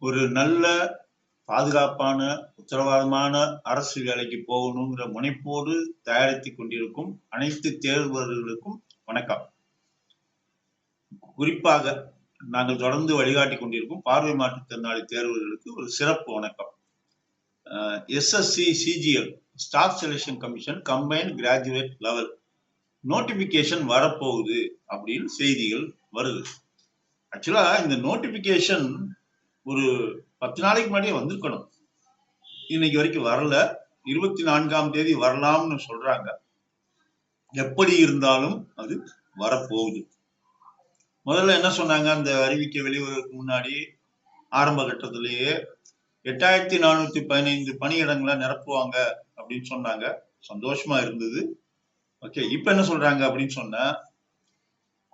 ஒரு நல்ல பாதுகாப்பான உத்தரவாதமான அரசு வேலைக்கு போகணுங்கிற முனைப்போடு தயாரித்துக் கொண்டிருக்கும் அனைத்து தேர்வர்களுக்கும் வணக்கம். குறிப்பாக நாங்கள் தொடர்ந்து வழிகாட்டி கொண்டிருக்கும் பார்வை மாற்றுத்திறனாளி தேர்வர்களுக்கு ஒரு சிறப்பு வணக்கம். SSC CGL staff selection commission combine graduate level notification வரப்போகுது அப்படின்னு செய்திகள் வருது. ஆக்சுவலா இந்த நோட்டிபிகேஷன் ஒரு பத்து நாளைக்கு முன்னாடியே வந்திருக்கணும். இன்னைக்கு வரைக்கும் வரல. இருபத்தி நான்காம் தேதி வரலாம்னு சொல்றாங்க. எப்படி இருந்தாலும் அது வரப்போகுது. முதல்ல என்ன சொன்னாங்க? அந்த அறிவிக்கை வெளிவரதுக்கு முன்னாடி ஆரம்ப கட்டத்திலேயே எட்டாயிரத்தி நானூத்தி பதினைந்து பணியிடங்களை நிரப்புவாங்க அப்படின்னு சொன்னாங்க. சந்தோஷமா இருந்தது. ஓகே இப்ப என்ன சொல்றாங்க அப்படின்னு சொன்னா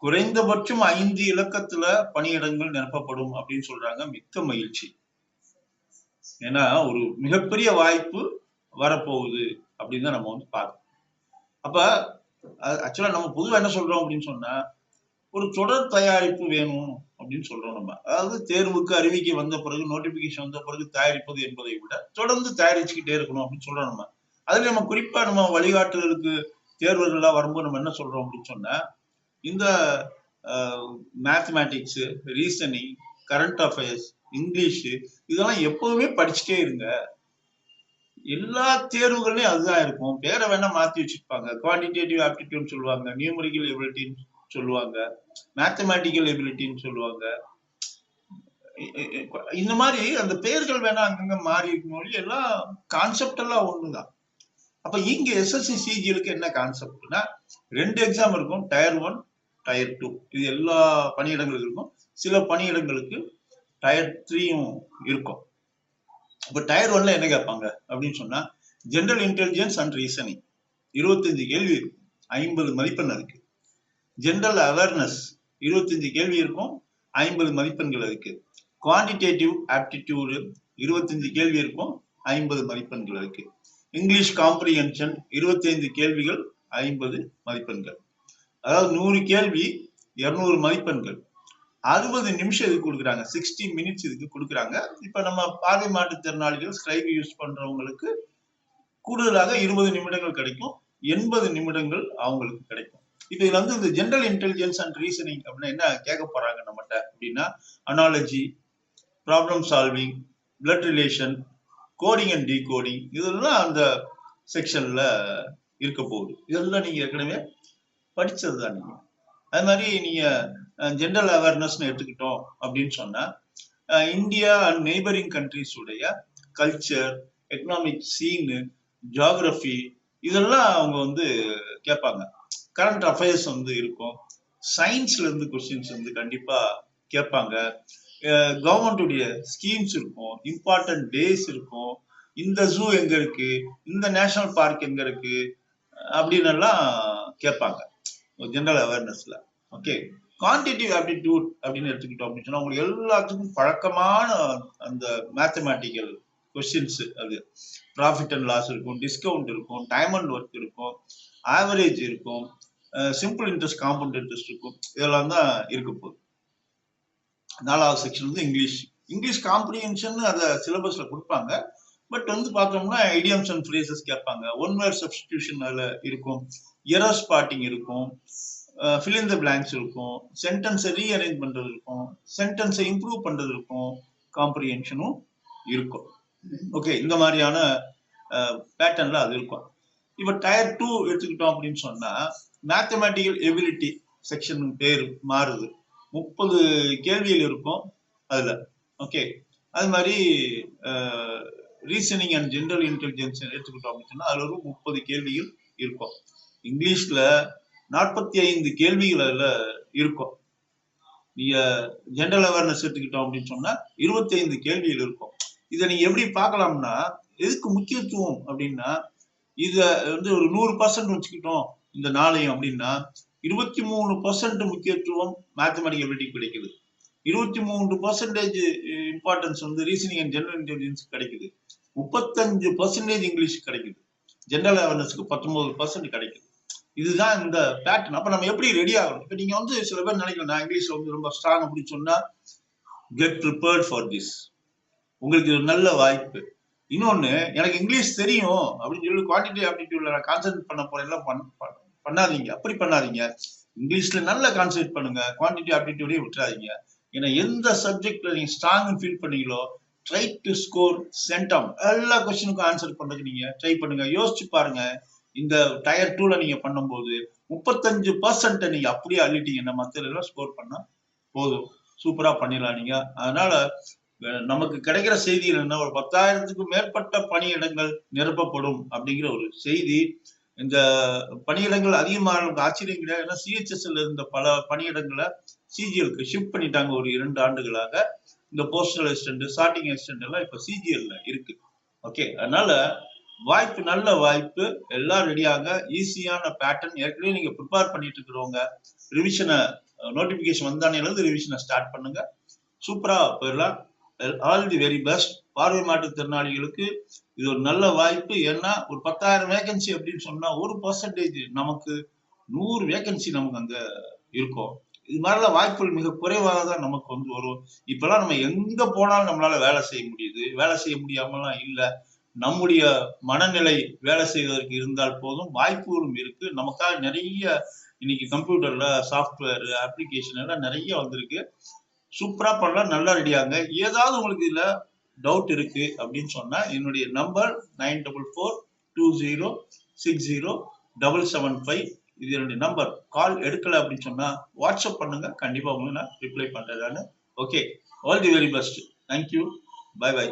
குறைந்தபட்சம் ஐந்து இலக்கத்துல பணியிடங்கள் நிரப்பப்படும் அப்படின்னு சொல்றாங்க. மிக்க மகிழ்ச்சி. ஏன்னா ஒரு மிகப்பெரிய வாய்ப்பு வரப்போகுது அப்படின்னு தான் நம்ம வந்து பார்க்கணும் அப்ப ஆக்சுவலா நம்ம பொதுவாக என்ன சொல்றோம் அப்படின்னு சொன்னா ஒரு தொடர் தயாரிப்பு வேணும் அப்படின்னு சொல்றோம் நம்ம. அதாவது தேர்வுக்கு அறிவிக்கை வந்த பிறகு நோட்டிபிகேஷன் வந்த பிறகு தயாரிப்பது என்பதை விட தொடர்ந்து தயாரிச்சுக்கிட்டே இருக்கணும் அப்படின்னு சொல்றோம் நம்ம. அதுல நம்ம குறிப்பா நம்ம வழிகாட்டுதலுக்கு தேர்வுகள்லாம் வரும்போது நம்ம என்ன சொல்றோம் அப்படின்னு சொன்னா இந்த mathematics reasoning current affairs English இதெல்லாம் எப்போதுமே படிச்சுட்டே இருங்க. எல்லா தேர்வுகள்லயும் அதுதான் இருக்கும். பேரை வேணா மாற்றி வச்சிருப்பாங்க. குவான்டிடேட்டிவ் ஆப்டிடியூட் சொல்லுவாங்க. நியூமரிக்கல் எபிலிட்டின்னு சொல்லுவாங்க. மேத்தமேட்டிக்கல் எபிலிட்டின்னு சொல்லுவாங்க. இந்த மாதிரி அந்த பெயர்கள் வேணா அங்கங்க மாறி இருக்கும் எல்லாம் கான்செப்ட் எல்லாம் ஒண்ணுதான். அப்ப இங்க எஸ்எஸ்சி சிஜிஎலுக்கு என்ன கான்செப்ட்னா ரெண்டு எக்ஸாம் இருக்கும். டயர் ஒன் டயர் டூ இது எல்லா பணியிடங்களுக்கும் இருக்கும். சில பணியிடங்களுக்கு டயர் த்ரீயும் இருக்கும். இப்போ டயர் ஒன்ல என்ன கேட்பாங்க? அப்படின்னு சொன்னா ஜென்ரல் இன்டெலிஜென்ஸ் அண்ட் ரீசனிங் இருபத்தஞ்சு கேள்வி இருக்கும். ஐம்பது மதிப்பெண் இருக்கு ஜென்ரல் அவேர்னஸ் இருபத்தஞ்சு கேள்வி இருக்கும். ஐம்பது மதிப்பெண்கள் இருக்கு குவான்டிடேட்டிவ் ஆப்டிடியூடு இருபத்தஞ்சு கேள்வி இருக்கும். ஐம்பது மதிப்பெண்கள் இருக்கு இங்கிலீஷ் காம்ப்ரிஹென்ஷன் இருபத்தைந்து கேள்விகள் ஐம்பது மதிப்பெண்கள். அதாவது நூறு கேள்வி இருநூறு மதிப்பெண்கள். அறுபது நிமிஷம் இதுக்கு கொடுக்குறாங்க. சிக்ஸ்டி மினிட்ஸ் இதுக்கு கொடுக்குறாங்க. இப்போ நம்ம பார்வை மாற்றுத்திறனாளிகள் ஸ்கிரைப் யூஸ் பண்றவங்களுக்கு கூடுதலாக இருபது நிமிடங்கள் கிடைக்கும். எண்பது நிமிடங்கள் அவங்களுக்கு கிடைக்கும். இப்போ இதுல வந்து இந்த ஜென்ரல் இன்டெலிஜென்ஸ் அண்ட் ரீசனிங் அப்படின்னா என்ன கேட்க போறாங்க நம்மகிட்ட அப்படின்னா analogy problem solving blood relation coding and decoding இதெல்லாம் அந்த செக்ஷன்ல இருக்க போகுது. இதெல்லாம் நீங்க ஏற்கனவே படிச்சது தான் நீங்க அது மாதிரி நீங்க ஜென்ரல் அவேர்னஸ்னு எடுத்துக்கிட்டோம் அப்படின்னு சொன்னா இந்தியா அண்ட் நெய்பரிங் கண்ட்ரிஸ் உடைய கல்ச்சர் எக்கனாமிக் சீனு ஜியாகிரபி இதெல்லாம் அவங்க வந்து கேட்பாங்க. கரண்ட் அஃபேர்ஸ் வந்து இருக்கும். சயின்ஸ்ல இருந்து கொஸ்டின்ஸ் வந்து கண்டிப்பா கேட்பாங்க. கவர்மெண்டுடைய ஸ்கீம்ஸ் இருக்கும். இம்பார்ட்டன்ட் டேஸ் இருக்கும். இந்த ஜூ எங்க இருக்கு? இந்த நேஷனல் பார்க் எங்க இருக்கு? அப்படின்னு எல்லாம் கேட்பாங்க. ஜென்ரல் அவேர்னஸ்ல ஓகே குவான்டிட்டிவ் ஆப்டிடியூட் அப்படின்னு எடுத்துக்கிட்டோம் அப்படின்னு சொன்னா உங்களுக்கு எல்லாத்துக்கும் பழக்கமான அந்த மேத்தமேட்டிக்கல் கொஸ்டின்ஸ் அது. ப்ராஃபிட் அண்ட் லாஸ் இருக்கும் டிஸ்கவுண்ட் இருக்கும் டைம் அண்ட் ஒர்க் இருக்கும் ஆவரேஜ் இருக்கும் சிம்பிள் இன்ட்ரெஸ்ட் காம்பவுண்ட் இன்ட்ரெஸ்ட் இருக்கும். இதெல்லாம் தான் இருக்க போகுது. நாலாவது செக்ஷன் வந்து இங்கிலீஷ் இங்கிலீஷ் காம்ப்ரிஹென்ஷன் அதை சிலபஸ்ல கொடுப்பாங்க. பட் வந்து பார்த்தோம்னா ஐடியம்ஸ் அண்ட் ஃப்ரேசஸ் கேட்பாங்க. ஒன் வேர் சப்ஸ்டியூஷன் அதில் இருக்கும். எரர் ஸ்பாட்டிங் இருக்கும். ஃபில் த பிளாங்க்ஸ் இருக்கும். சென்டென்ஸை ரீஅரேஞ்ச் பண்றது இருக்கும். சென்டென்ஸை இம்ப்ரூவ் பண்ணுறது இருக்கும். காம்ப்ரிஹென்ஷனும் இருக்கும். ஓகே இந்த மாதிரியான பேட்டர்ன்ல அது இருக்கும். இப்போ டயர் டூ எடுத்துக்கிட்டோம் அப்படின்னு சொன்னா மேத்தமேட்டிக்கல் எபிலிட்டி செக்ஷன் பேர் மாறுது. முப்பது கேள்விகள் இருக்கும் அதுல. ஓகே அது மாதிரி ரீசனிங் அண்ட் ஜென்ரல் இன்டெலிஜென்ஸ் எடுத்துக்கிட்டோம் அப்படின்னு சொன்னா அதுல ஒரு முப்பது கேள்விகள் இருக்கும். இங்கிலீஷ்ல நாற்பத்தி ஐந்து கேள்விகள் அதுல இருக்கும். நீங்க ஜென்ரல் அவேர்னஸ் எடுத்துக்கிட்டோம் அப்படின்னு சொன்னா இருபத்தி ஐந்து கேள்விகள் இருக்கும். இதை நீங்க எப்படி பார்க்கலாம்னா எதுக்கு முக்கியத்துவம் அப்படின்னா இத வந்து ஒரு நூறு பர்சன்ட் வச்சுக்கிட்டோம் இந்த நாளையும் அப்படின்னா இருபத்தி மூணு பர்சன்ட் முக்கியத்துவம் மேத்தமெட்டிக் எபிலிட்டி கிடைக்குது. இருபத்தி மூன்று பர்சன்டேஜ் இம்பார்ட்டன்ஸ் வந்து ரீசனிங் அண்ட் ஜெனரல் இன்டெலிஜென்ஸ் கிடைக்குது. முப்பத்தஞ்சு பர்சன்டேஜ் இங்கிலீஷ் கிடைக்குது. ஜென்ரல் அவேர்னஸ்க்கு பத்தொன்பது பர்சன்ட் கிடைக்குது. இதுதான் இந்த பேட்டர்ன் அப்ப நம்ம எப்படி ரெடி ஆகணும்? இப்ப நீங்க வந்து சில பேர் நினைக்கலாம் நான் இங்கிலீஷ்ல வந்து ரொம்ப ஸ்ட்ராங் அப்படின்னு சொன்னா கெட் ப்ரிப்பேர்ட் ஃபார் திஸ் உங்களுக்கு இது ஒரு நல்ல வாய்ப்பு. இன்னொன்னு எனக்கு இங்கிலீஷ் தெரியும் அப்படின்னு சொல்லி குவான்டிட்டி ஆப்டிடியூட்ல நான் கான்சென்ட்ரேட் பண்ண போறேன் பண்ணாதீங்க. அப்படி பண்ணாதீங்க. இங்கிலீஷ்ல நல்ல கான்சென்ட்ரேட் பண்ணுங்க. குவான்டிட்டி ஆப்டிடியூடே விட்டுறாதீங்க. ஏன்னா எந்த சப்ஜெக்ட்ல நீங்க ஸ்ட்ராங் ஃபீல் பண்ணீங்களோ ட்ரை டு ஸ்கோர் சென்டம் எல்லா கொஸ்டினுக்கும் ஆன்சர் பண்றதுக்கு நீங்க ட்ரை பண்ணுங்க. யோசிச்சு பாருங்க. இந்த டயர் டூல நீங்க பண்ணும்போது முப்பத்தஞ்சு பர்சன்ட் நீங்க அப்படியே அள்ளிட்டீங்கன்னா மத்த ஸ்கோர் பண்ணா போதும். சூப்பரா பண்ணிடலாம் நீங்க அதனால நமக்கு கிடைக்கிற செய்திகள் என்ன? ஒரு பத்தாயிரத்துக்கும் மேற்பட்ட பணியிடங்கள் நிரப்பப்படும் அப்படிங்கிற ஒரு செய்தி. இந்த பணியிடங்கள் அதிகமாக ஆச்சரியம் கிடையாது. ஏன்னா சிஹெச்எஸ்ல இருந்த பல பணியிடங்களை சிஜிஎலுக்கு ஷிஃப்ட் பண்ணிட்டாங்க ஒரு இரண்டு ஆண்டுகளாக. இந்த போஸ்டல் அசிஸ்டன்ட் ஸ்டார்டிங் அசிஸ்டன்ட் எல்லாம் இப்போ சிஜிஎல்ல இருக்கு. ஓகே அதனால வாய்ப்பு நல்ல வாய்ப்பு எல்லாம் ரெடியாக ஈஸியான பேட்டர்ன் ஏற்கனவே நீங்க ப்ரிப்பேர் பண்ணிட்டு இருக்கிறவங்க ரிவிஷனை நோட்டிபிகேஷன் வந்தானேலேருந்து ரிவிஷனை ஸ்டார்ட் பண்ணுங்க. சூப்பரா போயிடலாம். ஆல் தி வெரி பெஸ்ட் பார்வை மாற்றுத்திறனாளிகளுக்கு இது ஒரு நல்ல வாய்ப்பு. ஏன்னா ஒரு பத்தாயிரம் வேகன்சி அப்படின்னு சொன்னா ஒரு பர்சன்டேஜ் நமக்கு நூறு வேகன்சி நமக்கு அங்க இருக்கும். இது மாதிரிலாம் வாய்ப்புகள் மிக குறைவாக தான் நமக்கு வந்து வரும். இப்பெல்லாம் நம்ம எங்க போனாலும் நம்மளால வேலை செய்ய முடியுது. வேலை செய்ய முடியாமலாம் இல்லை. நம்முடைய மனநிலை வேலை செய்வதற்கு இருந்தால் போதும். வாய்ப்புகளும் இருக்கு. நமக்காக நிறைய இன்னைக்கு கம்ப்யூட்டர்ல சாஃப்ட்வேர் அப்ளிகேஷன் எல்லாம் நிறைய வந்திருக்கு. சூப்பரா பண்ணலாம் நல்லா ரெடியாங்க ஏதாவது உங்களுக்கு இதுல டவுட் இருக்கு அப்படின்னு சொன்னா என்னுடைய number nine double four two zero six zero double seven five இது என்னுடைய நம்பர் கால் எடுக்கல அப்படின்னு சொன்னா வாட்ஸ்அப் பண்ணுங்க. கண்டிப்பா உங்களுக்கு நான் ரிப்ளை பண்றேன் okay all the very best thank you bye bye